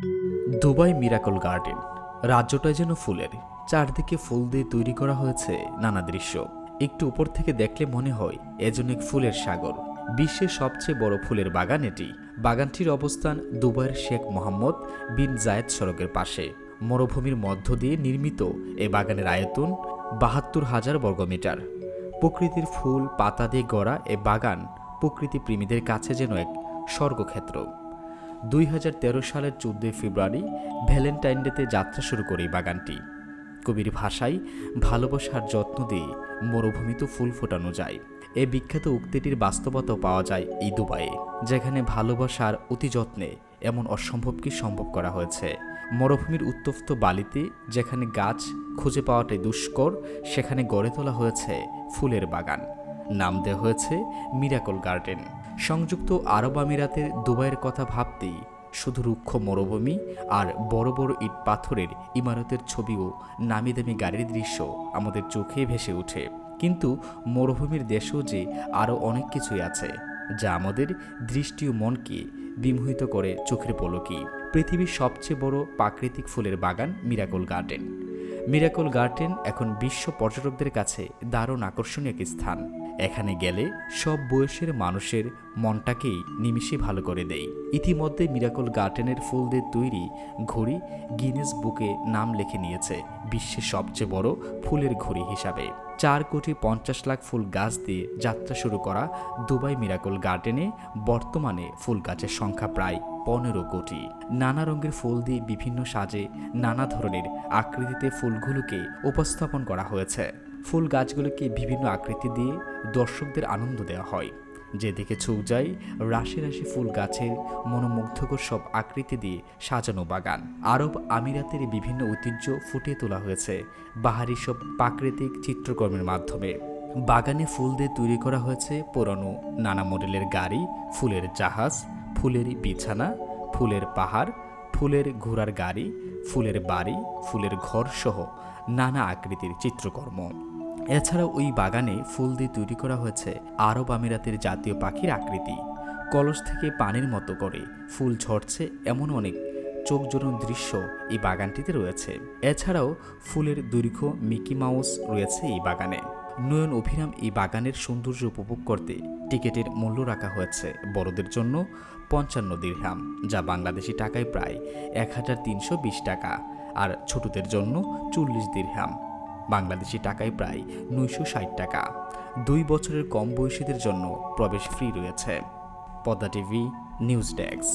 Dubai miracle garden. রাজ্যটা যেন ফুলের, চারদিকে ফুল দিয়ে তৈরি করা হয়েছে নানা দৃশ্য। একটু উপর থেকে দেখলে মনে হয় এজন এক ফুলের সাগর। বিশ্বের সবচেয়ে বড় ফুলের বাগান এটি। বাগানটির অবস্থান দুবাইয়ের শেখ মোহাম্মদ বিন জায়েদ সড়কের পাশে। মরুভূমির মধ্য দিয়ে নির্মিত এ বাগানের আয়তন বাহাত্তর হাজার বর্গমিটার। প্রকৃতির ফুল, পাতা দিয়ে গড়া এ বাগান প্রকৃতি প্রেমীদের কাছে যেন এক স্বর্গক্ষেত্র। দুই হাজার তেরো সালের চোদ্দই ফেব্রুয়ারি ভ্যালেন্টাইন ডেতে যাত্রা শুরু করে বাগানটি। কবির ভাষায় ভালোবাসার যত্ন দিয়ে মরুভূমিতে ফুল ফোটানো যায়। এই বিখ্যাত উক্তিটির বাস্তবতাও পাওয়া যায় এই দুবাইয়ে, যেখানে ভালোবাসার অতি যত্নে এমন অসম্ভবকে সম্ভব করা হয়েছে। মরুভূমির উত্তপ্ত বালিতে যেখানে গাছ খুঁজে পাওয়াটাই দুষ্কর, সেখানে গড়ে তোলা হয়েছে ফুলের বাগান। নাম দেওয়া হয়েছে মিরাকল গার্ডেন। সংযুক্ত আরব আমিরাতের দুবাইয়ের কথা ভাবতেই শুধু রুক্ষ মরুভূমি আর বড় বড় ইট পাথরের ইমারতের ছবিও নামি দামি গাড়ির দৃশ্য আমাদের চোখে ভেসে ওঠে। কিন্তু মরুভূমির দেশেও যে আরও অনেক কিছুই আছে, যা আমাদের দৃষ্টি ও মনকে বিমোহিত করে চোখের পলকি। পৃথিবীর সবচেয়ে বড় প্রাকৃতিক ফুলের বাগান মিরাকল গার্ডেন। মিরাকল গার্ডেন এখন বিশ্ব পর্যটকদের কাছে দারুণ আকর্ষণীয় এক স্থান। এখানে গেলে সব বয়সের মানুষের মনটাকেই নিমিষে ভালো করে দেয়। ইতিমধ্যে মিরাকল গার্ডেনের ফুল দিয়ে তৈরি ঘড়ি গিনেস বুকে নাম লিখে নিয়েছে, বিশ্বের সবচেয়ে বড় ফুলের ঘড়ি হিসাবে। চার কোটি পঞ্চাশ লাখ ফুল গাছ দিয়ে যাত্রা শুরু করা দুবাই মিরাকল গার্ডেনে বর্তমানে ফুল গাছের সংখ্যা প্রায় পনেরো কোটি। নানা রঙের ফুল দিয়ে বিভিন্ন সাজে নানা ধরনের আকৃতিতে ফুলগুলোকে উপস্থাপন করা হয়েছে। ফুল গাছগুলোকে বিভিন্ন আকৃতি দিয়ে দর্শকদের আনন্দ দেওয়া হয়। যেদিকে ছৌ যায়, রাশি রাশি ফুল গাছের মনোমুগ্ধকর সব আকৃতি দিয়ে সাজানো বাগান। আরব আমিরাতের বিভিন্ন ঐতিহ্য ফুটিয়ে তোলা হয়েছে, বাহারি সব প্রাকৃতিক চিত্রকর্মের মাধ্যমে। বাগানে ফুল দিয়ে তৈরি করা হয়েছে পুরনো নানা মডেলের গাড়ি, ফুলের জাহাজ, ফুলের বিছানা, ফুলের পাহাড়, ফুলের ঘোড়ার গাড়ি, ফুলের বাড়ি, ফুলের ঘর সহ নানা আকৃতির চিত্রকর্ম। এছাড়াও ওই বাগানে ফুল দিয়ে তৈরি করা হয়েছে আরব আমিরাতের জাতীয় পাখির আকৃতি। কলস থেকে পানির মতো করে ফুল ঝরছে এমন অনেক চোখ জোড়ানো দৃশ্য এই বাগানটিতে রয়েছে। এছাড়াও ফুলের দৈর্ঘ্য মিকি মাউস রয়েছে এই বাগানে। নয়ন অভিরাম এই বাগানের সৌন্দর্য উপভোগ করতে টিকিটের মূল্য রাখা হয়েছে বড়দের জন্য পঞ্চান্ন দিরহাম, যা বাংলাদেশি টাকায় প্রায় এক হাজার তিনশো বিশ টাকা, আর ছোটদের জন্য চল্লিশ দিরহাম। বাংলাদেশি টাকায় প্রায় নয়শো ষাট টাকা। দুই বছরের কম বয়সীদের জন্য প্রবেশ ফ্রি রয়েছে। Padma TV, news desk.